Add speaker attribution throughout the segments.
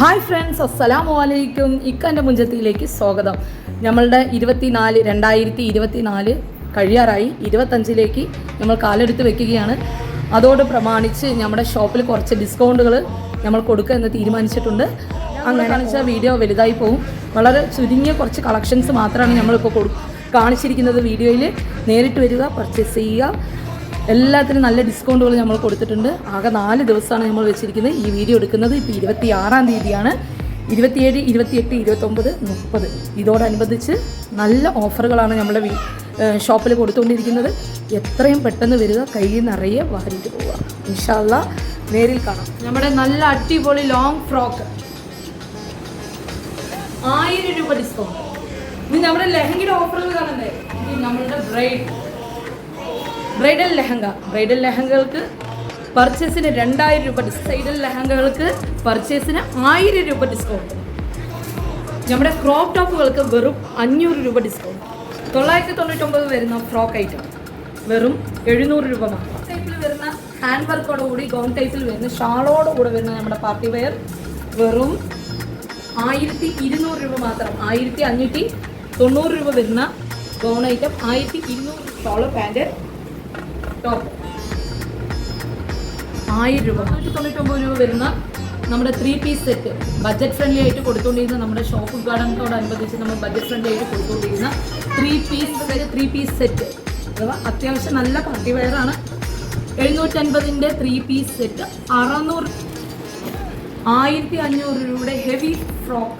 Speaker 1: Hi friends അസ്സലാമു അലൈക്കും ഇക്കന്റെ മുഞ്ചത്തിയിലേക്ക് സ്വാഗതം. നമ്മളുടെ ഇരുപത്തിനാല് രണ്ടായിരത്തി ഇരുപത്തിനാല് കഴിയാറായി. ഇരുപത്തഞ്ചിലേക്ക് നമ്മൾ കാലെടുത്ത് വെക്കുകയാണ്. അതോട് പ്രമാണിച്ച് നമ്മുടെ ഷോപ്പിൽ കുറച്ച് ഡിസ്കൗണ്ടുകൾ നമ്മൾ കൊടുക്കുക എന്ന് തീരുമാനിച്ചിട്ടുണ്ട്. അങ്ങനെ വെച്ചാൽ വീഡിയോ വലുതായി പോകും വളരെ ചുരുങ്ങിയ കുറച്ച് കളക്ഷൻസ് മാത്രമാണ് നമ്മളിപ്പോൾ കൊടു കാണിച്ചിരിക്കുന്നത് വീഡിയോയിൽ നേരിട്ട് വരിക പർച്ചേസ് ചെയ്യുക. എല്ലാത്തിനും നല്ല ഡിസ്കൗണ്ടുകൾ നമ്മൾ കൊടുത്തിട്ടുണ്ട്. ആകെ നാല് ദിവസമാണ് നമ്മൾ വെച്ചിരിക്കുന്നത്. ഈ വീഡിയോ എടുക്കുന്നത് ഇപ്പോൾ ഇരുപത്തി ആറാം തീയതിയാണ്. ഇരുപത്തിയേഴ് ഇരുപത്തിയെട്ട് ഇരുപത്തൊമ്പത് മുപ്പത്. ഇതോടനുബന്ധിച്ച് നല്ല ഓഫറുകളാണ് നമ്മുടെ വീ ഷോപ്പിൽ കൊടുത്തുകൊണ്ടിരിക്കുന്നത്. എത്രയും പെട്ടെന്ന് വരിക കയ്യിൽ നിറയെ വാരിയിട്ട് പോവുക. ഇൻഷാല്ല നേരിൽ കാണാം. നമ്മുടെ നല്ല അടിപൊളി ലോങ് ഫ്രോക്ക് ആയിരം രൂപ ഡിസ്കൗണ്ട് ഇത് നമ്മുടെ ലെഹങ്കയുടെ ഓഫറുകൾ കാണണ്ടേ? നമ്മളുടെ ബ്രൈഡ് ബ്രൈഡൽ ലെഹങ്ക. ബ്രൈഡൽ ലെഹങ്കകൾക്ക് പർച്ചേസിന് രണ്ടായിരം രൂപ ബ്രൈഡൽ ലെഹങ്കകൾക്ക് പർച്ചേസിന് ആയിരം രൂപ ഡിസ്കൗണ്ട് നമ്മുടെ ക്രോപ്പ് ടോപ്പുകൾക്ക് വെറും അഞ്ഞൂറ് രൂപ ഡിസ്കൗണ്ട് തൊള്ളായിരത്തി തൊണ്ണൂറ്റൊമ്പത് വരുന്ന ഫ്രോക്ക് ഐറ്റം വെറും എഴുന്നൂറ് രൂപ മാത്രം. ടൈപ്പിൽ വരുന്ന ഹാൻഡ് വർക്കോട് കൂടി ഗൗൺ ടൈപ്പിൽ വരുന്ന ഷാളോട് കൂടെ വരുന്ന നമ്മുടെ പാർട്ടി വെയർ വെറും ആയിരത്തി ഇരുന്നൂറ് രൂപ മാത്രം. ആയിരത്തി അഞ്ഞൂറ്റി തൊണ്ണൂറ് രൂപ വരുന്ന ഗൗൺ ഐറ്റം ആയിരത്തി ഇരുന്നൂറ് ഷോൾ പാന്റ് ടോപ്പ് ആയിരം രൂപ. നൂറ്റി തൊണ്ണൂറ്റൊമ്പത് രൂപ വരുന്ന നമ്മുടെ three piece set budget friendly ആയിട്ട് കൊടുത്തുകൊണ്ടിരുന്ന നമ്മുടെ ഷോപ്പ് ഉദ്ഘാടനത്തോടനുബന്ധിച്ച് നമ്മൾ ബഡ്ജറ്റ് ഫ്രണ്ട്ലി ആയിട്ട് കൊടുത്തുകൊണ്ടിരുന്ന three piece three piece set അഥവാ അത്യാവശ്യം നല്ല പാർട്ടി വെയറാണ് എഴുന്നൂറ്റൻപതിന്റെ ത്രീ പീസ് സെറ്റ് അറുന്നൂറ് ആയിരത്തി അഞ്ഞൂറ് രൂപയുടെ ഹെവി ഫ്രോക്ക്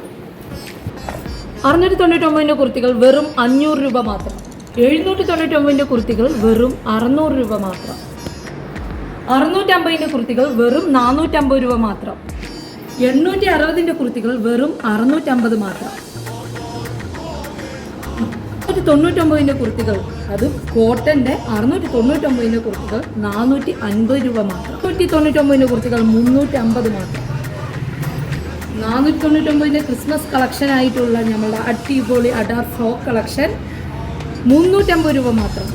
Speaker 1: അറുന്നൂറ്റി തൊണ്ണൂറ്റൊമ്പതിന്റെ കുർത്തികൾ വെറും അഞ്ഞൂറ് രൂപ മാത്രം. എഴുന്നൂറ്റി തൊണ്ണൂറ്റൊമ്പതിന്റെ കുർത്തികൾ വെറും അറുന്നൂറ് രൂപ മാത്രം. അറുന്നൂറ്റമ്പതിന്റെ കുർത്തികൾ വെറും നാനൂറ്റമ്പത് രൂപ മാത്രം. എണ്ണൂറ്റി അറുപതിന്റെ കുർത്തികൾ വെറും അറുന്നൂറ്റമ്പത് മാത്രം. അറുന്നൂറ്റി തൊണ്ണൂറ്റൊമ്പതിന്റെ കുർത്തികൾ അത് കോട്ടന്റെ അറുന്നൂറ്റി തൊണ്ണൂറ്റൊമ്പതിന്റെ കുർത്തികൾ നാനൂറ്റി അൻപത് രൂപ മാത്രം. നൂറ്റി തൊണ്ണൂറ്റൊമ്പതിന്റെ കുർത്തികൾ മുന്നൂറ്റി അമ്പത് മാത്രം. നാനൂറ്റി തൊണ്ണൂറ്റൊമ്പതിന്റെ ക്രിസ്മസ് കളക്ഷൻ ആയിട്ടുള്ള നമ്മളുടെ അടിപൊളി അഡാർ ഫ്രോക്ക് കളക്ഷൻ മുന്നൂറ്റമ്പത് രൂപ മാത്രം.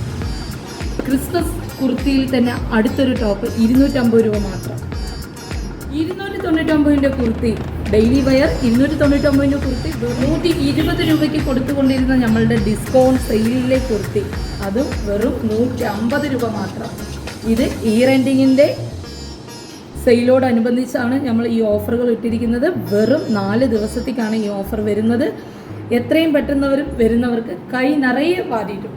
Speaker 1: ക്രിസ്മസ് കുർത്തിയിൽ തന്നെ അടുത്തൊരു ടോപ്പ് ഇരുന്നൂറ്റമ്പത് രൂപ മാത്രം. ഇരുന്നൂറ്റി തൊണ്ണൂറ്റൊമ്പതിന്റെ കുർത്തി ഡെയിലി വെയർ ഇരുന്നൂറ്റി തൊണ്ണൂറ്റൊമ്പതിന്റെ കുർത്തി നൂറ്റി ഇരുപത് രൂപയ്ക്ക് കൊടുത്തുകൊണ്ടിരുന്ന നമ്മളുടെ ഡിസ്കൗണ്ട് സെയിലിലെ കുർത്തി. അതും വെറും നൂറ്റി അമ്പത് രൂപ മാത്രം. ഇത് ഈ റെന്റിങ്ങിന്റെ സെയിലോടനുബന്ധിച്ചാണ് നമ്മൾ ഈ ഓഫറുകൾ ഇട്ടിരിക്കുന്നത്. വെറും നാല് ദിവസത്തേക്കാണ് ഈ ഓഫർ വരുന്നത്. എത്രയും പെട്ടെന്നവരും വരുന്നവർക്ക് കൈ നിറയെ വാരിയിട്ട്